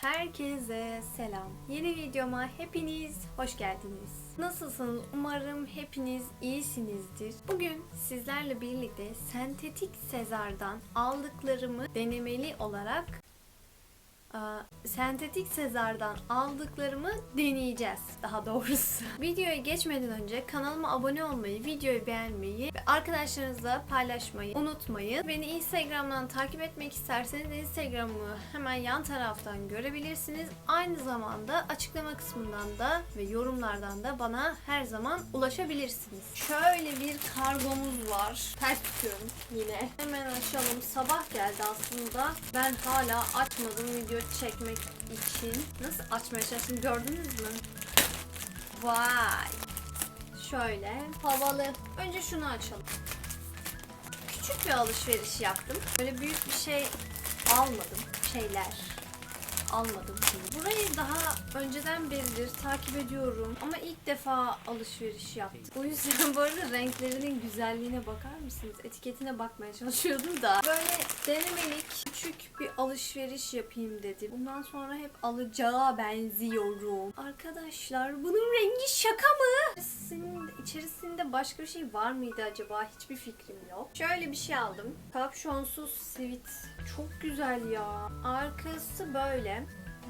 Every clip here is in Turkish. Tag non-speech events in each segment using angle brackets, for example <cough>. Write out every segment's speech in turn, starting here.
Herkese selam. Yeni videoma hepiniz hoş geldiniz. Nasılsınız? Umarım hepiniz iyisinizdir. Bugün sizlerle birlikte sentetik sezardan aldıklarımı denemeli olarak sentetik sezardan aldıklarımı deneyeceğiz daha doğrusu. <laughs> Videoya geçmeden önce kanalıma abone olmayı, videoyu beğenmeyi ve arkadaşlarınızla paylaşmayı unutmayın. Beni Instagram'dan takip etmek isterseniz Instagram'ı hemen yan taraftan görebilirsiniz. Aynı zamanda açıklama kısmından da ve yorumlardan da bana her zaman ulaşabilirsiniz. Şöyle bir kargomuz var. Ters tutuyorum yine. Hemen açalım. Sabah geldi aslında. Ben hala açmadım video çekmek için. Nasıl açmaya çalıştım gördünüz mü? Vay. Şöyle havalı. Önce şunu açalım. Küçük bir alışveriş yaptım. Böyle büyük bir şey almadım. Şeyler almadım. Burayı daha önceden beridir takip ediyorum ama ilk defa alışveriş yaptım. O yüzden <laughs> bu arada renklerinin güzelliğine bakar mısınız? Etiketine bakmaya çalışıyordum da. Böyle denemelik küçük bir alışveriş yapayım dedim. Bundan sonra hep alacağa benziyorum. Arkadaşlar bunun rengi şaka mı? İçerisinde, içerisinde başka bir şey var mıydı acaba? Hiçbir fikrim yok. Şöyle bir şey aldım. Kapşonsuz sivit. Çok güzel ya. Arkası böyle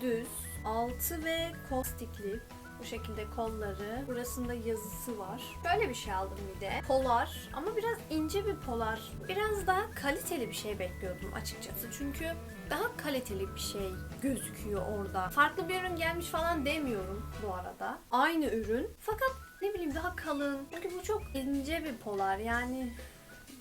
düz, altı ve kostikli. Bu şekilde kolları. Burasında yazısı var. Böyle bir şey aldım bir de. Polar ama biraz ince bir polar. Biraz daha kaliteli bir şey bekliyordum açıkçası. Çünkü daha kaliteli bir şey gözüküyor orada. Farklı bir ürün gelmiş falan demiyorum bu arada. Aynı ürün. Fakat ne bileyim daha kalın. Çünkü bu çok ince bir polar. Yani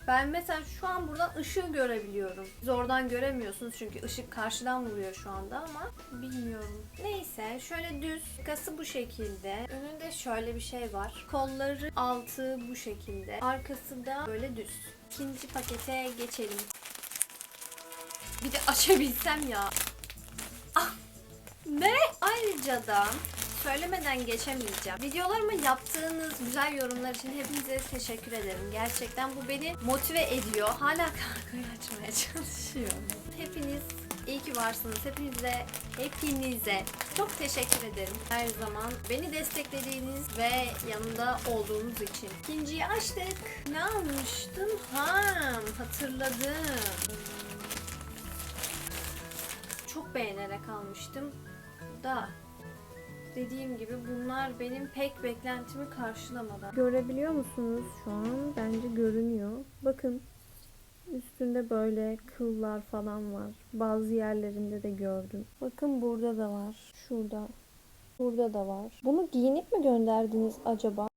ben mesela şu an buradan ışığı görebiliyorum. Siz oradan göremiyorsunuz çünkü ışık karşıdan vuruyor şu anda ama bilmiyorum. Neyse şöyle düz. Yakası bu şekilde. Önünde şöyle bir şey var. Kolları altı bu şekilde. Arkası da böyle düz. İkinci pakete geçelim. Bir de açabilsem ya. Ah! Ne? Ayrıca da söylemeden geçemeyeceğim. Videolarıma yaptığınız güzel yorumlar için hepinize teşekkür ederim. Gerçekten bu beni motive ediyor. Hala <laughs> kargoyu açmaya çalışıyorum. Hepiniz iyi ki varsınız. Hepinize, hepinize çok teşekkür ederim. Her zaman beni desteklediğiniz ve yanında olduğunuz için. İkinciyi açtık. Ne almıştım? Ha, hatırladım. Çok beğenerek almıştım da dediğim gibi bunlar benim pek beklentimi karşılamadı. Görebiliyor musunuz şu an? Bence görünüyor. Bakın üstünde böyle kıllar falan var. Bazı yerlerinde de gördüm. Bakın burada da var. Şurada. Burada da var. Bunu giyinip mi gönderdiniz acaba?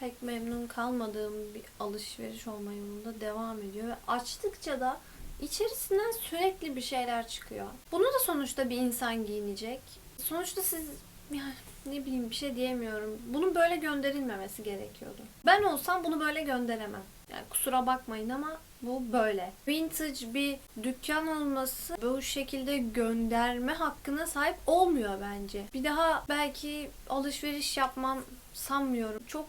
Pek memnun kalmadığım bir alışveriş olma yolunda devam ediyor. Ve açtıkça da içerisinden sürekli bir şeyler çıkıyor. Bunu da sonuçta bir insan giyinecek. Sonuçta siz yani ne bileyim bir şey diyemiyorum. Bunun böyle gönderilmemesi gerekiyordu. Ben olsam bunu böyle gönderemem. Yani kusura bakmayın ama bu böyle. Vintage bir dükkan olması bu şekilde gönderme hakkına sahip olmuyor bence. Bir daha belki alışveriş yapmam sanmıyorum. Çok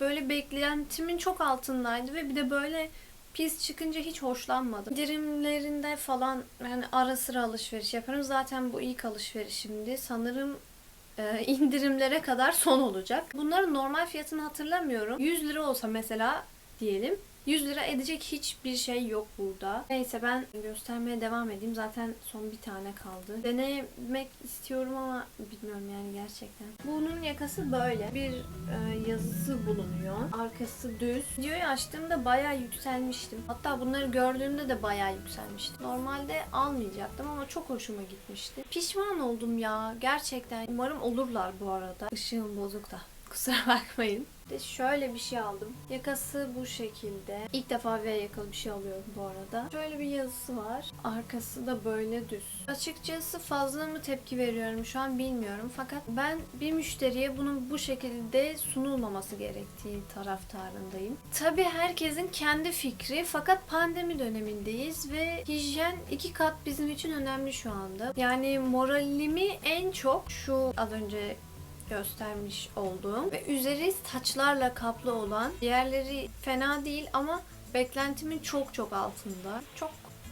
böyle beklentimin çok altındaydı ve bir de böyle pis çıkınca hiç hoşlanmadım. İndirimlerinde falan yani ara sıra alışveriş yaparım. Zaten bu ilk alışverişimdi. Sanırım e, <laughs> indirimlere kadar son olacak. Bunların normal fiyatını hatırlamıyorum. 100 lira olsa mesela diyelim 100 lira edecek hiçbir şey yok burada. Neyse ben göstermeye devam edeyim. Zaten son bir tane kaldı. Denemek istiyorum ama bilmiyorum yani gerçekten. Bunun yakası böyle. Bir e, yazısı bulunuyor. Arkası düz. Videoyu açtığımda bayağı yükselmiştim. Hatta bunları gördüğümde de bayağı yükselmiştim. Normalde almayacaktım ama çok hoşuma gitmişti. Pişman oldum ya. Gerçekten. Umarım olurlar bu arada. Işığım bozuk da. Kusura <laughs> bakmayın. De şöyle bir şey aldım. Yakası bu şekilde. İlk defa V yakalı bir şey alıyorum bu arada. Şöyle bir yazısı var. Arkası da böyle düz. Açıkçası fazla mı tepki veriyorum şu an bilmiyorum. Fakat ben bir müşteriye bunun bu şekilde sunulmaması gerektiği taraftarındayım. Tabi herkesin kendi fikri fakat pandemi dönemindeyiz ve hijyen iki kat bizim için önemli şu anda. Yani moralimi en çok şu az önce göstermiş olduğum ve üzeri taçlarla kaplı olan diğerleri fena değil ama beklentimin çok çok altında. Çok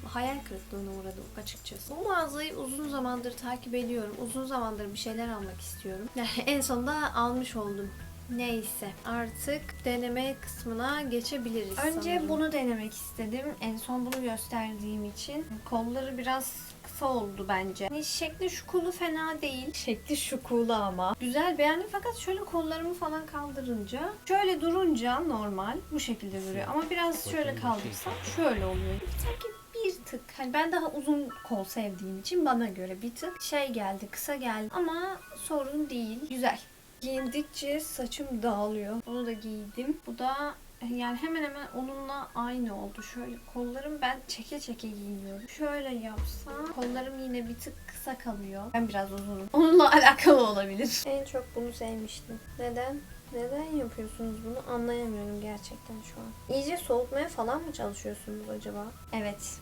hayal kırıklığına uğradım açıkçası. Bu mağazayı uzun zamandır takip ediyorum. Uzun zamandır bir şeyler almak istiyorum. <laughs> En sonunda almış oldum. Neyse artık deneme kısmına geçebiliriz Önce sanırım. bunu denemek istedim. En son bunu gösterdiğim için. Kolları biraz kısa oldu bence. Yani şekli şu kolu fena değil. Şekli şu kolu ama. Güzel beğendim fakat şöyle kollarımı falan kaldırınca şöyle durunca normal bu şekilde duruyor. Ama biraz şöyle kaldırsam şöyle oluyor. Sanki bir tık hani ben daha uzun kol sevdiğim için bana göre bir tık şey geldi kısa geldi ama sorun değil güzel giyindikçe saçım dağılıyor onu da giydim bu da yani hemen hemen onunla aynı oldu. Şöyle kollarım ben çeke çeke giyiniyorum. Şöyle yapsam kollarım yine bir tık kısa kalıyor. Ben biraz uzunum. Onunla <laughs> alakalı olabilir. En çok bunu sevmiştim. Neden? Neden yapıyorsunuz bunu anlayamıyorum gerçekten şu an. İyice soğutmaya falan mı çalışıyorsunuz acaba? Evet.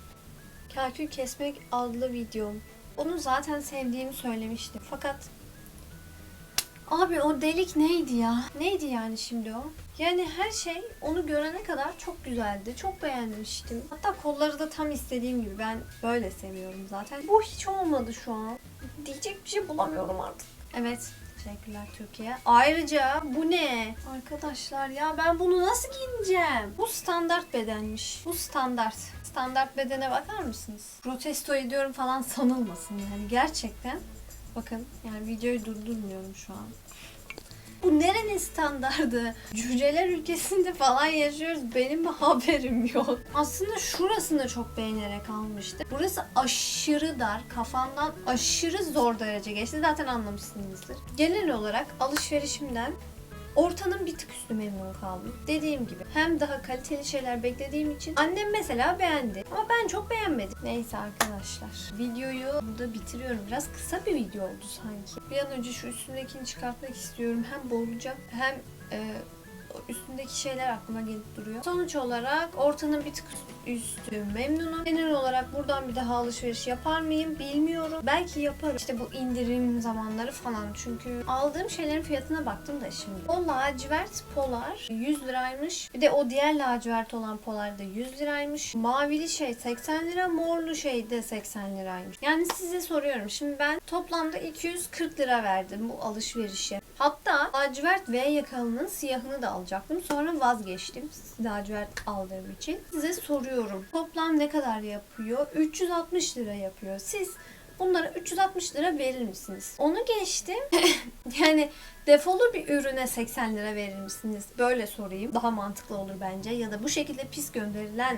Kalkül kesmek adlı videom. Onu zaten sevdiğimi söylemiştim. Fakat Abi o delik neydi ya? Neydi yani şimdi o? Yani her şey onu görene kadar çok güzeldi. Çok beğenmiştim. Hatta kolları da tam istediğim gibi. Ben böyle seviyorum zaten. Bu hiç olmadı şu an. Diyecek bir şey bulamıyorum artık. Evet. Teşekkürler Türkiye. Ayrıca bu ne? Arkadaşlar ya ben bunu nasıl giyineceğim? Bu standart bedenmiş. Bu standart. Standart bedene bakar mısınız? Protesto ediyorum falan sanılmasın yani gerçekten. Bakın yani videoyu durdurmuyorum şu an. Bu nerenin standardı? Cüceler ülkesinde falan yaşıyoruz. Benim <laughs> haberim yok. Aslında şurasını çok beğenerek almıştım. Burası aşırı dar. Kafamdan aşırı zor derece geçti. Zaten anlamışsınızdır. Genel olarak alışverişimden ortanın bir tık üstü memnun kaldım. Dediğim gibi hem daha kaliteli şeyler beklediğim için annem mesela beğendi ama ben çok beğenmedim. Neyse arkadaşlar videoyu burada bitiriyorum. Biraz kısa bir video oldu sanki. Bir an önce şu üstündekini çıkartmak istiyorum. Hem boğulacak hem e, üstündeki şeyler aklıma gelip duruyor. Sonuç olarak ortanın bir tık üstü memnunum. Genel olarak buradan bir daha alışveriş yapar mıyım bilmiyorum. Belki yaparım. İşte bu indirim zamanları falan. Çünkü aldığım şeylerin fiyatına baktım da şimdi. O lacivert polar 100 liraymış. Bir de o diğer lacivert olan polar da 100 liraymış. Mavili şey 80 lira, morlu şey de 80 liraymış. Yani size soruyorum. Şimdi ben toplamda 240 lira verdim bu alışverişe. Hatta lacivert V yakalının siyahını da alacaktım. Sonra vazgeçtim. Lacivert aldığım için. Size soruyorum. Toplam ne kadar yapıyor? 360 lira yapıyor. Siz bunlara 360 lira verir misiniz? Onu geçtim. <laughs> yani defolu bir ürüne 80 lira verir misiniz? Böyle sorayım. Daha mantıklı olur bence. Ya da bu şekilde pis gönderilen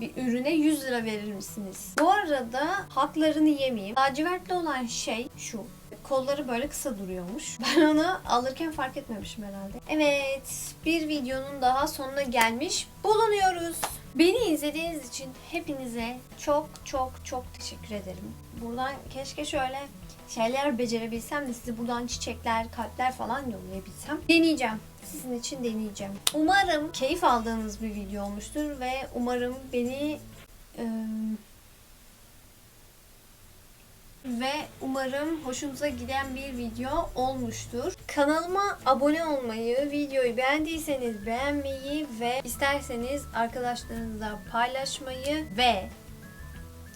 bir ürüne 100 lira verir misiniz? Bu arada haklarını yemeyeyim. Lacivertli olan şey şu. Kolları böyle kısa duruyormuş. <laughs> Ben onu alırken fark etmemişim herhalde. Evet, bir videonun daha sonuna gelmiş bulunuyoruz. Beni izlediğiniz için hepinize çok çok çok teşekkür ederim. Buradan keşke şöyle şeyler becerebilsem de size buradan çiçekler, kalpler falan yollayabilsem. Deneyeceğim. Sizin için deneyeceğim. Umarım keyif aldığınız bir video olmuştur ve umarım beni ıı, ve umarım hoşunuza giden bir video olmuştur. Kanalıma abone olmayı, videoyu beğendiyseniz beğenmeyi ve isterseniz arkadaşlarınızla paylaşmayı ve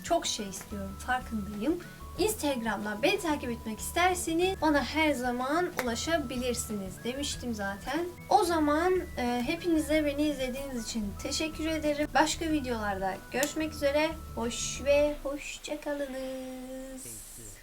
çok şey istiyorum farkındayım. Instagram'dan beni takip etmek isterseniz bana her zaman ulaşabilirsiniz demiştim zaten. O zaman e, hepinize beni izlediğiniz için teşekkür ederim. Başka videolarda görüşmek üzere. Hoş ve hoşçakalınız. Peace.